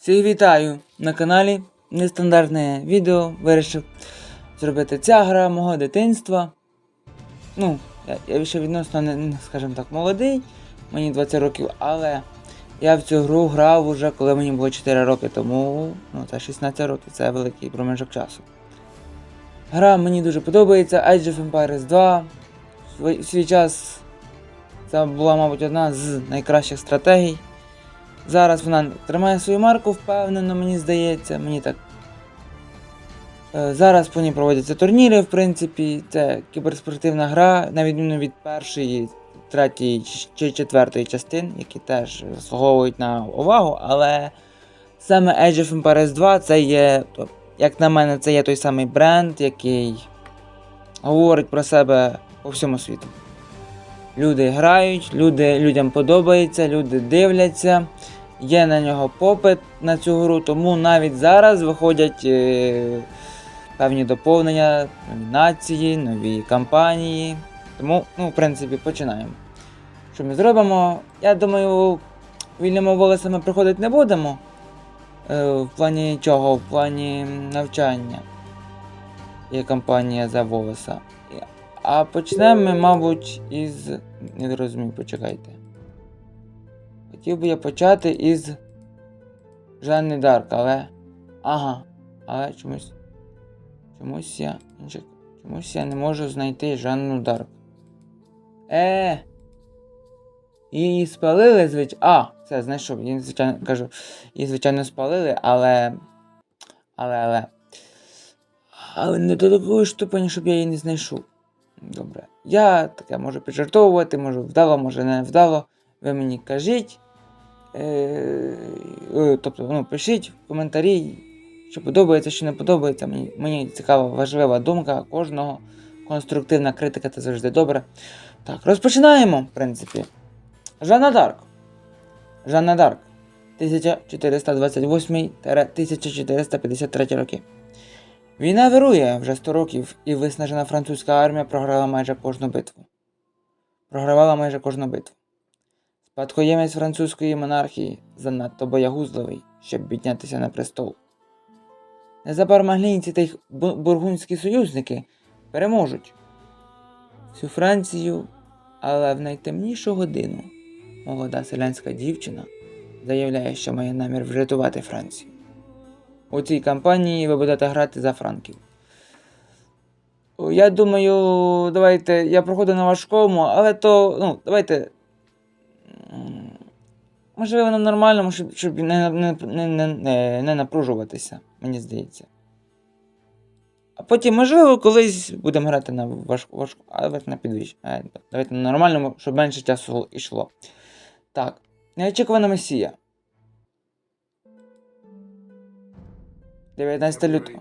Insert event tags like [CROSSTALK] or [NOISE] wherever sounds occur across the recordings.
Всіх вітаю на каналі Нестандартне відео. Вирішив зробити ця гра мого дитинства. Ну, я, я ще відносно, не, скажімо так, молодий, мені 20 років, але я в цю гру грав уже, коли мені було 4 роки, тому ну, це 16 років, це великий проміжок часу. Гра мені дуже подобається, Age of Empires 2. В свій час це була, мабуть, одна з найкращих стратегій. Зараз вона тримає свою марку, впевнено, мені здається, мені так. Е, Зараз по ній проводяться турніри, в принципі, це кіберспортивна гра, на відміну від першої, третьої чи четвертої частин, які теж заслуговують на увагу, але саме Age of Empires 2 це є, як на мене, це є той самий бренд, який говорить про себе по всьому світу. Люди грають, люди, людям подобається, люди дивляться, є на нього попит на цю гру, тому навіть зараз виходять е, певні доповнення, нові нації, нові кампанії. Тому, ну, в принципі, починаємо. Що ми зробимо? Я думаю, вільними волосами приходити не будемо. Е, в плані чого? В плані навчання. Є кампанія за волоса. А почнемо ми, мабуть, із. Не розумію, почекайте. Хотів би я почати із Жанни Дарк, але. Ага. Але чомусь. Чомусь я. Чомусь я не можу знайти Жанну Дарк. Е. Її спалили, звичайно. А, все, знайшов. Її, звичайно, кажу, її, звичайно, спалили, але. Але, але. Але не до такої ступені, щоб я її не знайшов. Добре. Я таке можу піджартовувати, можу вдало, може не вдало. Ви мені кажіть. Е, е, тобто, ну, пишіть в коментарі, що подобається, що не подобається. Мені, мені цікава, важлива думка кожного. Конструктивна критика це завжди добре. Так, розпочинаємо, в принципі. Жанна Дарк. Жанна Дарк. 1428-1453 роки. Війна вирує вже 100 років, і виснажена французька армія програла майже кожну битву. Програвала майже кожну битву. Спадкоємець французької монархії занадто боягузливий, щоб піднятися на престол. Незабаром англійці та їх бу- бургундські союзники переможуть всю Францію, але в найтемнішу годину молода селянська дівчина заявляє, що має намір врятувати Францію. У цій кампанії ви будете грати за франків. Я думаю, давайте. Я проходив на важкому, але то. Ну, давайте. Можливо, на нормальному, щоб, щоб не, не, не, не, не, напружуватися, мені здається. А потім, можливо, колись будемо грати на важку, важку але на підвищ. Давайте на нормальному, щоб менше часу йшло. Так. Неочікувана месія. 19 лютого.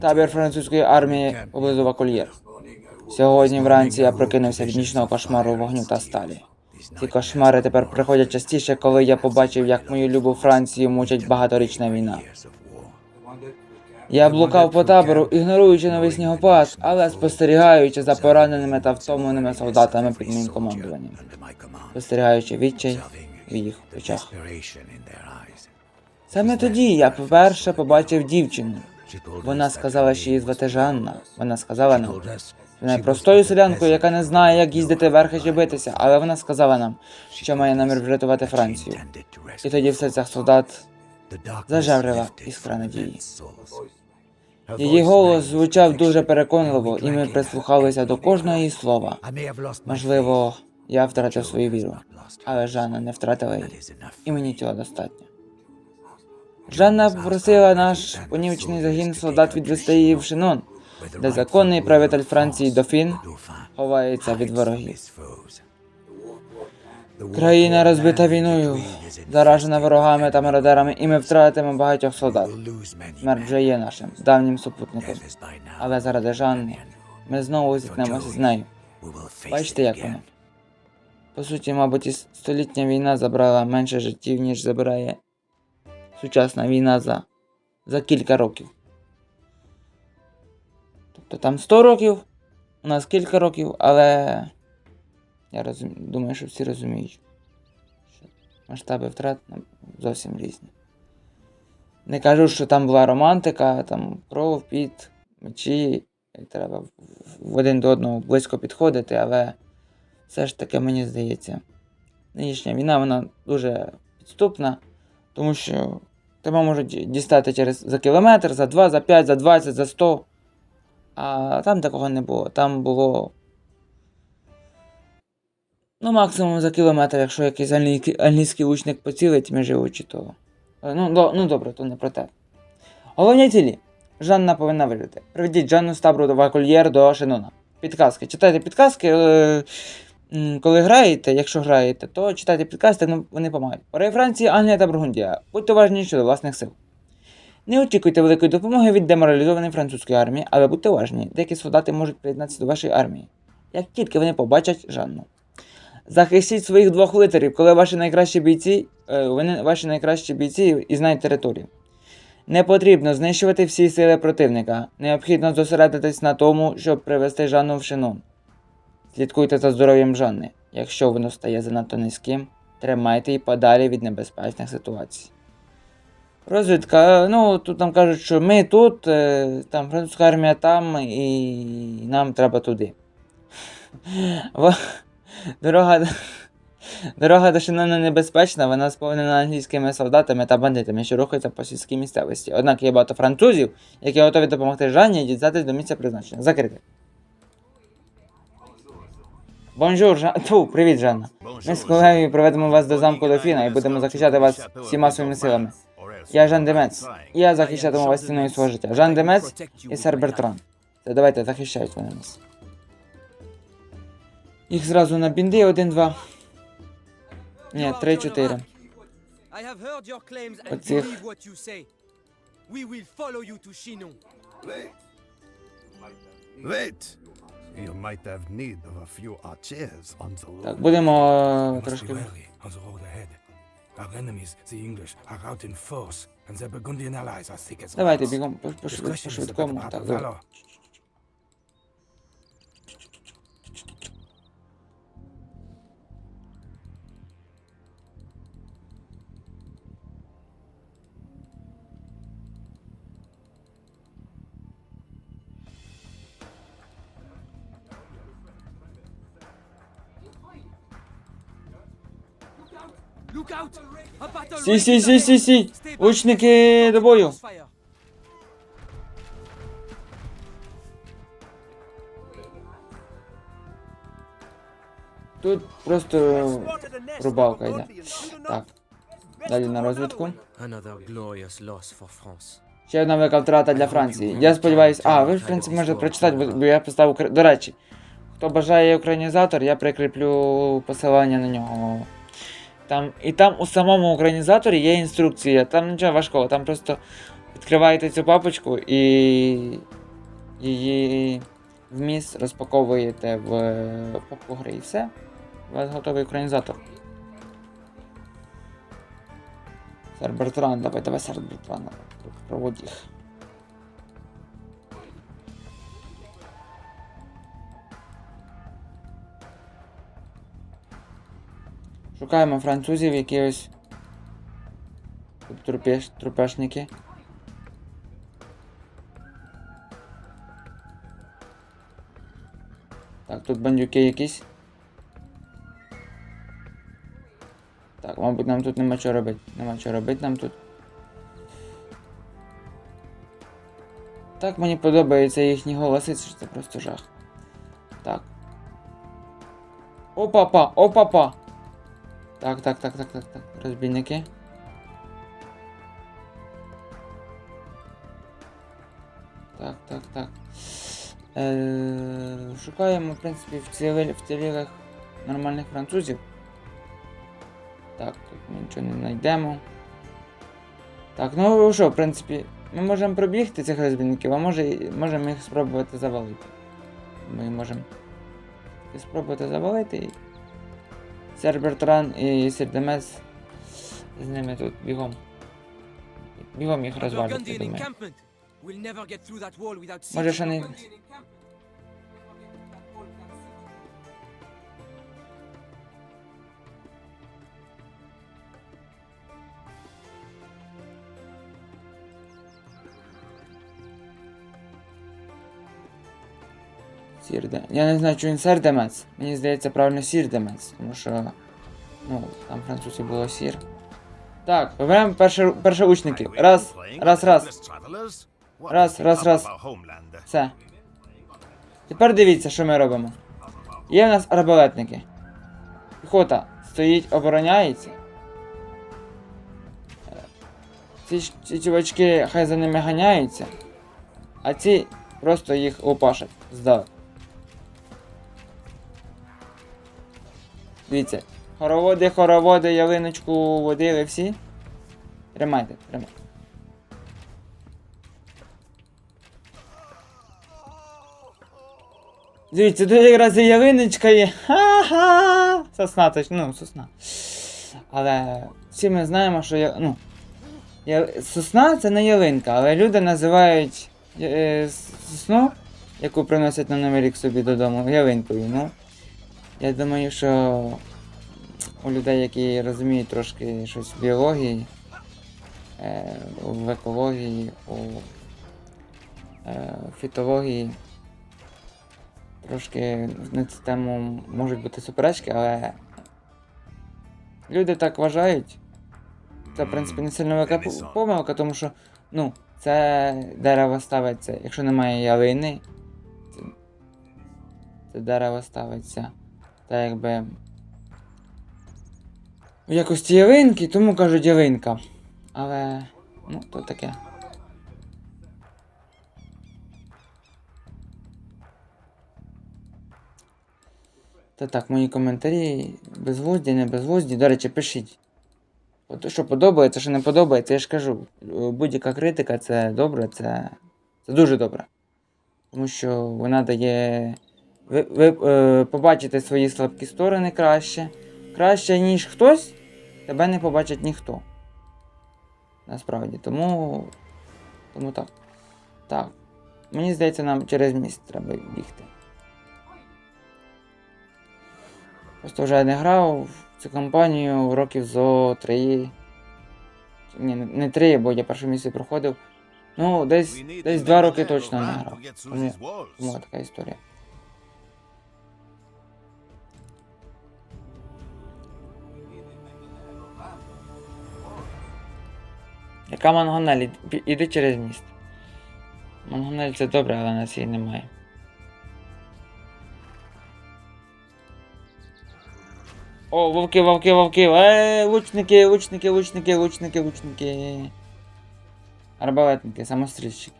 Табір французької армії поблизу Вакольєр. Сьогодні вранці я прокинувся від нічного кошмару вогню та сталі. Ці кошмари тепер приходять частіше, коли я побачив, як мою любу Францію мучить багаторічна війна. Я блукав по табору, ігноруючи новий снігопад, але спостерігаючи за пораненими та втомленими солдатами під моїм командуванням, спостерігаючи відчай в їх очах. Саме тоді я вперше побачив дівчину. Вона сказала, що її звати Жанна. Вона сказала нам, є простою селянкою, яка не знає, як їздити верхи чи битися, але вона сказала нам, що має намір врятувати Францію. І тоді в серцях солдат зажарила іскра надії. її голос звучав дуже переконливо, і ми прислухалися до кожного її слова. Можливо, я втратив свою віру, але Жанна не втратила її, і мені цього достатньо. Жанна попросила наш понівечний загін солдат відвести її в Шинон, де законний правитель Франції Дофін ховається від ворогів. Країна розбита війною, заражена ворогами та мародерами, і ми втратимо багатьох солдат. Смерть вже є нашим давнім супутником. Але заради Жанни ми знову зіткнемося з нею. Бачите, як воно? По суті, мабуть, і столітня війна забрала менше життів, ніж забирає сучасна війна за, за кілька років. Тобто там 100 років, у нас кілька років, але я розум... думаю, що всі розуміють, що масштаби втрат зовсім різні. Не кажу, що там була романтика, там кров, піт, мечі, і треба в- один до одного близько підходити, але все ж таки мені здається, нинішня війна вона дуже підступна, тому що тебе можуть дістати через за кілометр, за 2, за 5, за 20, за 100. А там такого не було. Там було. Ну, максимум за кілометр, якщо якийсь англійський, лучник поцілить між очі, то. е, Ну, до, ну добре, то не про те. Головні цілі. Жанна повинна вижити. Приведіть Жанну з табору до Вакольєр до Шенона. Підказки. Читайте підказки. Е, коли граєте, якщо граєте, то читайте підказки, ну, вони допомагають. Поради Франції, Англія та Бургундія. Будьте уважні щодо власних сил. Не очікуйте великої допомоги від деморалізованої французької армії, але будьте уважні, деякі солдати можуть приєднатися до вашої армії, як тільки вони побачать Жанну. Захистіть своїх двох литерів, коли ваші найкращі бійці, е, вони ваші найкращі бійці і знають територію. Не потрібно знищувати всі сили противника. Необхідно зосередитись на тому, щоб привести Жанну в шинон. Слідкуйте за здоров'ям Жанни. Якщо воно стає занадто низьким, тримайте її подалі від небезпечних ситуацій. Розвідка, ну тут нам кажуть, що ми тут, е, там французька армія там, і нам треба туди. [LAUGHS] [LAUGHS] Дорога, до- дорога до небезпечна, вона сповнена англійськими солдатами та бандитами, що рухаються по сільській місцевості. Однак є багато французів, які готові допомогти Жанні дістатись до місця призначення. Закрити. Бонжур, Жан... Тьфу, привіт, Жанна. Ми з колегою проведемо вас до замку Дофіна і будемо захищати вас всіма своїми силами. Я Жан Демец. Я захищатиму вас ціною свого життя. Жан Демец і сер Бертран. Це давайте захищають вони нас. Їх зразу на бінди один-два. Ні, три-чотири. I have heard your claims and Оцих. Wait! You might have need of a few archers on the road. Так, будемо We must be трошки. Our enemies, the English, are out in force, and their Burgundian allies are thick as Dawaj, ty biegą, poszedł, poszedł komu, tak, dobra. Valor. Сі, сі, сі, сі, сі. Stay. Лучники до бою. Тут просто рубалка йде. Так. Далі на розвідку. Ще одна велика втрата для Франції. Я сподіваюся. А, ви ж в принципі можете прочитати, бо- я поставив. Укра- До речі, хто бажає українізатор, я прикріплю посилання на нього. Там, і там у самому українізаторі є інструкція. Там нічого важкого, там просто відкриваєте цю папочку і її вміст розпаковуєте в папку гри і все. У вас готовий українізатор. Сер Бертран, давай, давай, сер Бертран. Проводь їх. Шукаємо французів, які ось. Тут трупеш, трупешники. Так, тут бандюки якісь. Так, мабуть, нам тут нема чого робити. Нема чого робити нам тут. Так мені подобаються їхні голоси, це просто жах. Так. Опа-па, опа-па. Так, так, так, так, так, так. Розбійники. Так, так, так. Е, шукаємо, в принципі, вцілілих, вцілілих нормальних французів. Так, тут ми нічого не знайдемо. Так, ну що, в принципі, ми можемо пробігти цих розбійників, а може, можемо їх спробувати завалити. Ми можемо спробувати завалити. І... Сер Бертран і Сер Демес з ними тут бігом. Бігом їх A розвалити, думаю. Може ще не. Сірде. Я не знаю, чи він сердемець. Мені здається, правильно сірдемець, тому що. Ну, там французі було сір. Так, вибираємо перше, перше учників. Раз, раз, раз. Раз, раз, раз. Все. Тепер дивіться, що ми робимо. Є в нас арбалетники. Піхота стоїть, обороняється. Ці, ці чувачки хай за ними ганяються, а ці просто їх лопашать здали. Дивіться, хороводи, хороводи, ялиночку водили всі. Тримайте, тримайте. Дивіться, тут якраз і ялиночка є. Ха-ха! Сосна, точ, ну, сосна. Але всі ми знаємо, що я, ну, я, сосна це не ялинка, але люди називають е, сосну, яку приносять на Новий рік собі додому, ялинкою. Ну, я думаю, що у людей, які розуміють трошки щось в біології, е, в екології, у е, фітології, трошки на цю тему можуть бути суперечки, але люди так вважають. Це, в принципі, не сильно велика помилка, тому що, ну, це дерево ставиться, якщо немає ялини, це, це дерево ставиться та якби в якості ялинки, тому кажуть ялинка. Але, ну, то таке. Та так, мої коментарі безглузді, не безглузді. До речі, пишіть. Що подобається, що не подобається, я ж кажу, будь-яка критика це добре, це, це дуже добре. Тому що вона дає ви, ви е, побачите свої слабкі сторони краще. Краще, ніж хтось, тебе не побачить ніхто. Насправді. Тому. Тому так. Так. Мені здається, нам через міст треба бігти. Просто вже не грав в цю кампанію років зо три. Ні, не- не три, бо я перше місце проходив. Ну, десь, десь два роки точно не грав. Тому, тому така історія. Яка Мангонель? Іди- через міст. Мангонель це добре, але нас її немає. О, вовки, вовки, вовки. Е, лучники, лучники, лучники, лучники, лучники. Арбалетники, самострільщики.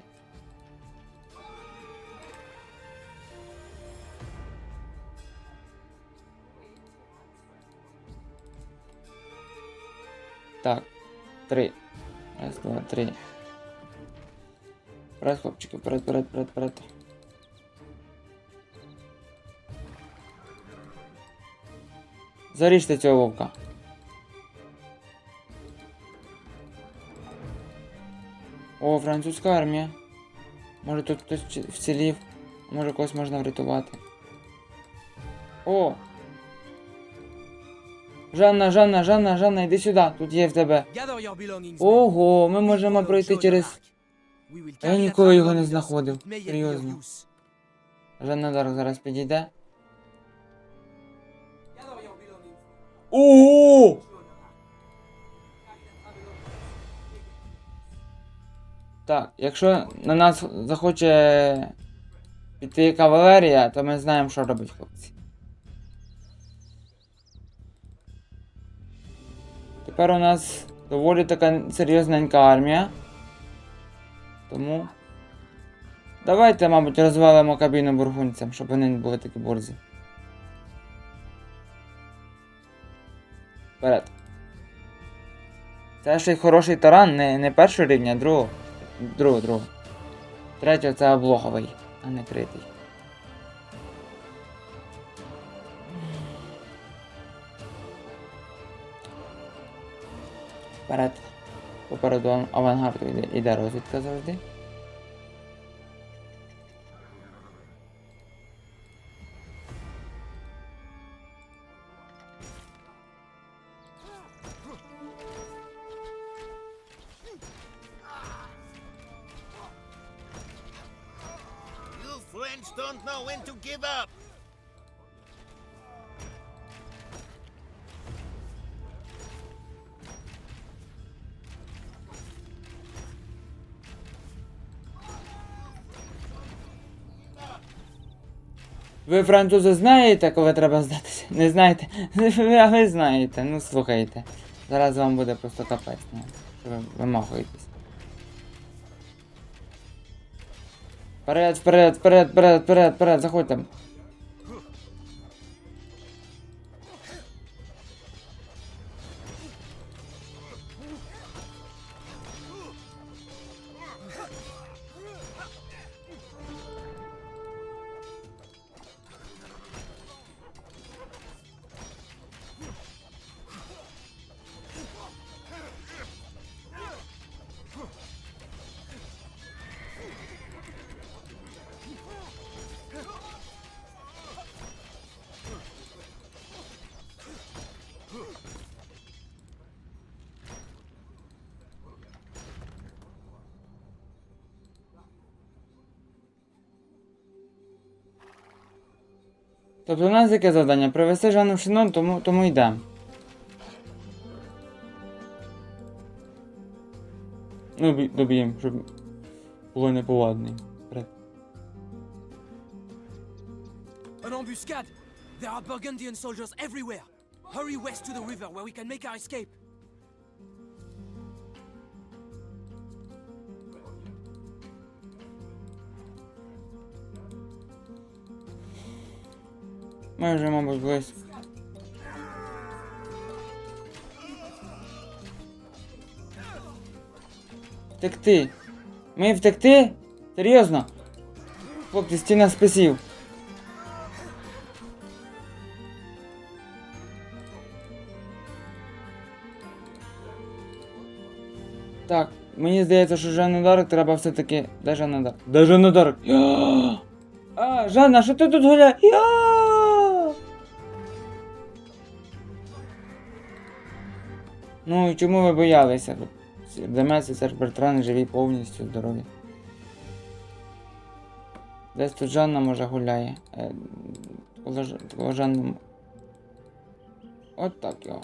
Так, три. Раз, два, три. Вперед, хлопчики, вперед, вперед, вперед, вперед. Заріжте цього вовка. О, французька армія. Може тут хтось вці- вцілів, може когось можна врятувати. О! Жанна, Жанна, Жанна, Жанна, йди сюди, тут є в тебе. Ого, ми можемо пройти через. Я ніколи його не знаходив, серйозно. Жанна Дарк зараз підійде. Ого! Так, якщо на нас захоче піти кавалерія, то ми знаємо, що робить хлопці. Тепер у нас доволі така серйозненька армія. Тому. Давайте, мабуть, розвалимо кабіну бургунцям, щоб вони не були такі борзі. Вперед. Це ще й хороший таран, не, не першого рівня, а другого. Другого, другого. Третього це облоговий, а не критий. Вперед. Попереду ав- авангарду йде розвідка завжди. Ви французи знаєте, коли треба здатися? Не знаєте? А ви знаєте, ну слухайте. Зараз вам буде просто капець, ну, що ви вимахуєтесь. Вперед, вперед, вперед, вперед, вперед, вперед, заходьте. Тобто у нас яке завдання? Привезти Жанну в Шинон, тому, тому йдемо. Ну, доб'ємо, щоб було неповадний. An embuscade! There are Burgundian soldiers everywhere! Hurry west to the river where we can make our escape! Ми вже, мабуть, близько. Втекти. Ми втекти? Серйозно? Хлопці, стіна спасів. Так, мені здається, що Жанну Дарк треба все-таки. Де Жанна Дарк? Де Жанна Дарк? А, Жанна, що ти тут гуляєш? Ну і чому ви боялися? Демець і Серж Бертран живі повністю здорові. Десь тут Жанна може гуляє. Е, коло От так його.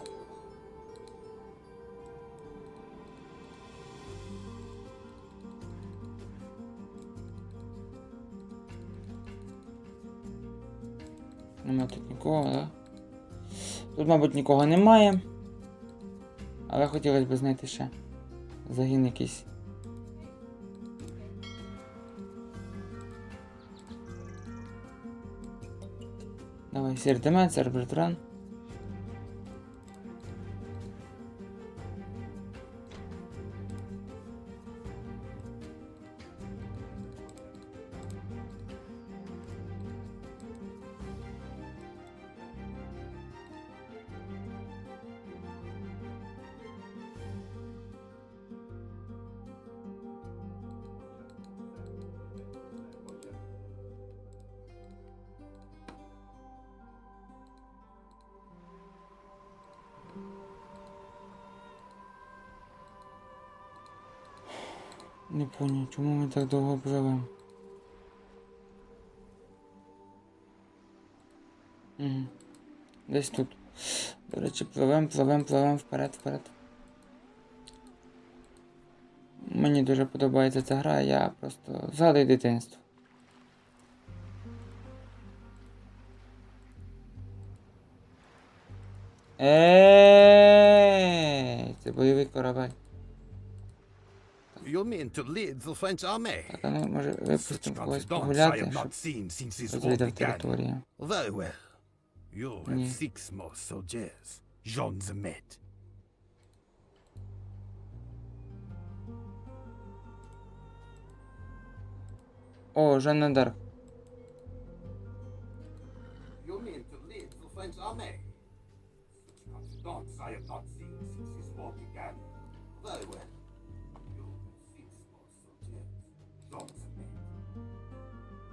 Нема тут нікого, так? Да? Тут, мабуть, нікого немає. Але хотілося б знайти ще загін якийсь. Давай, Сірдемет, Сербертран. Не понял, чому ми так довго пливемо? Угу. Десь тут. До речі, пливем, пливем, пливем вперед, вперед. Мені дуже подобається ця гра, я просто згадую дитинство. Ей, це бойовий корабель. You mean to lead the French army? Так, а ну може Such випустимо когось confidence I погуляти, have щоб not seen since this war розвідав began. територію. Very well. You have Yeah. six more soldiers. Jean Zemet. О, Жанна Дарк. You mean to lead the French army? Such confidence I have not seen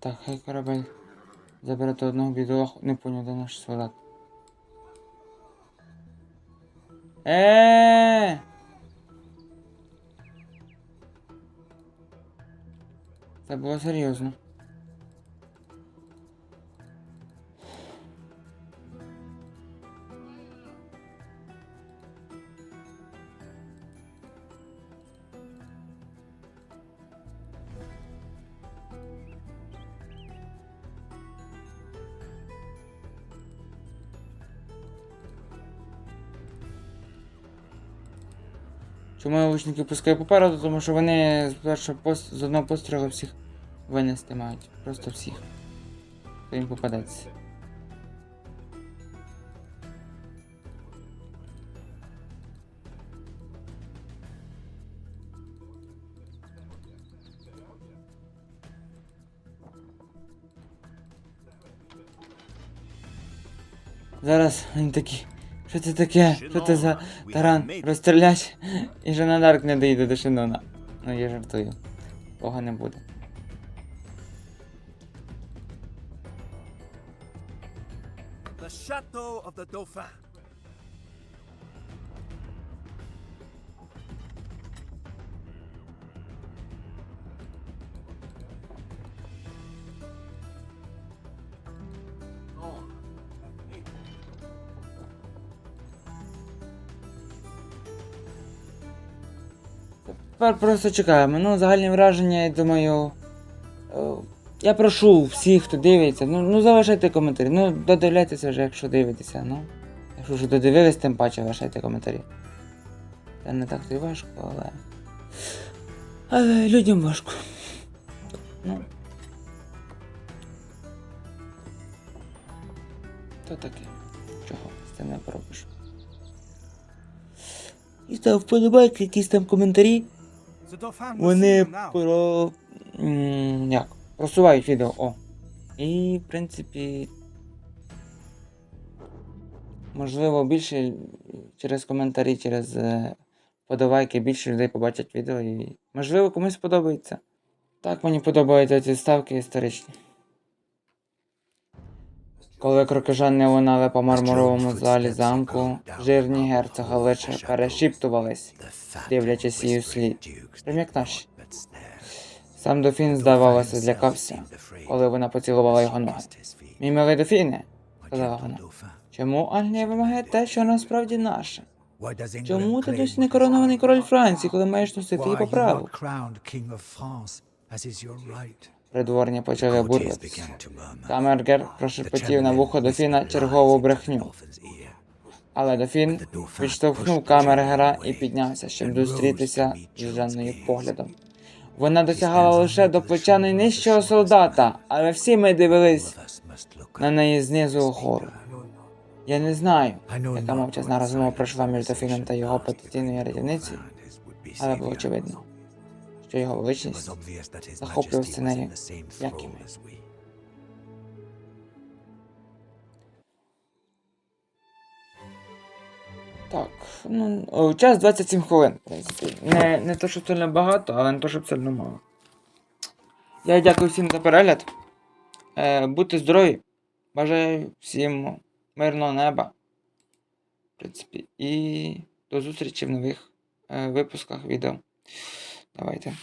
Так, хай корабель забирати одного бідолаху. Не поняв, де наш солдат. Е. Це було серйозно. Чому я лучники пускаю попереду? Тому що вони з першого пост... з одного пострілу всіх винести мають. Просто всіх. Хто їм попадеться. Зараз вони такі. Що це таке? Що це за таран? Розстрілять і Жена Дарк не доїде до Шинона. Ну я жартую. Бога не буде. The Chateau of the Dauphin. Тепер просто чекаємо. Ну, загальні враження, я думаю. е, Я прошу всіх, хто дивиться, ну, ну залишайте коментарі. Ну, додивляйтеся вже, якщо дивитеся. Ну. Якщо вже додивились, тим паче лишайте коментарі. Це не так то й важко, але. Але людям важко. Ну. То таке. Чого з цим не поробиш. І став вподобайки, якісь там коментарі. Вони про. як? Просувають відео. О. І, в принципі. Можливо, більше через коментарі, через подавайки більше людей побачать відео і. Можливо, комусь подобається. Так мені подобаються ці ставки історичні. Коли крокожан не лунали по мармуровому залі замку, жирні герцога лише перешіптувались, дивлячись її слід. Прям як наші. Сам дофін, здавалося, злякався, коли вона поцілувала його ноги. Мій милий дофіне, сказала вона. Чому Англія вимагає те, що насправді наше? Чому ти досі не коронований король Франції, коли маєш носити її по праву? Придворні почали бурватися. Камергер прошепотів на вухо дофіна чергову брехню. Але дофін відштовхнув камергера і піднявся, щоб зустрітися з Жанною поглядом. Вона досягала лише до плеча найнижчого солдата, але всі ми дивились на неї знизу угору. Я не знаю, яка мовчазна розмова пройшла між дофіном та його потенційною рятівницею, але було очевидно, що його величність захоплювався нею, як і ми. Так, ну, час 27 хвилин. Не, не то, що сильно багато, але не то, щоб сильно мало. Я дякую всім за перегляд. Е, будьте здорові. Бажаю всім мирного неба. В принципі, і до зустрічі в нових е, випусках відео. Давайте.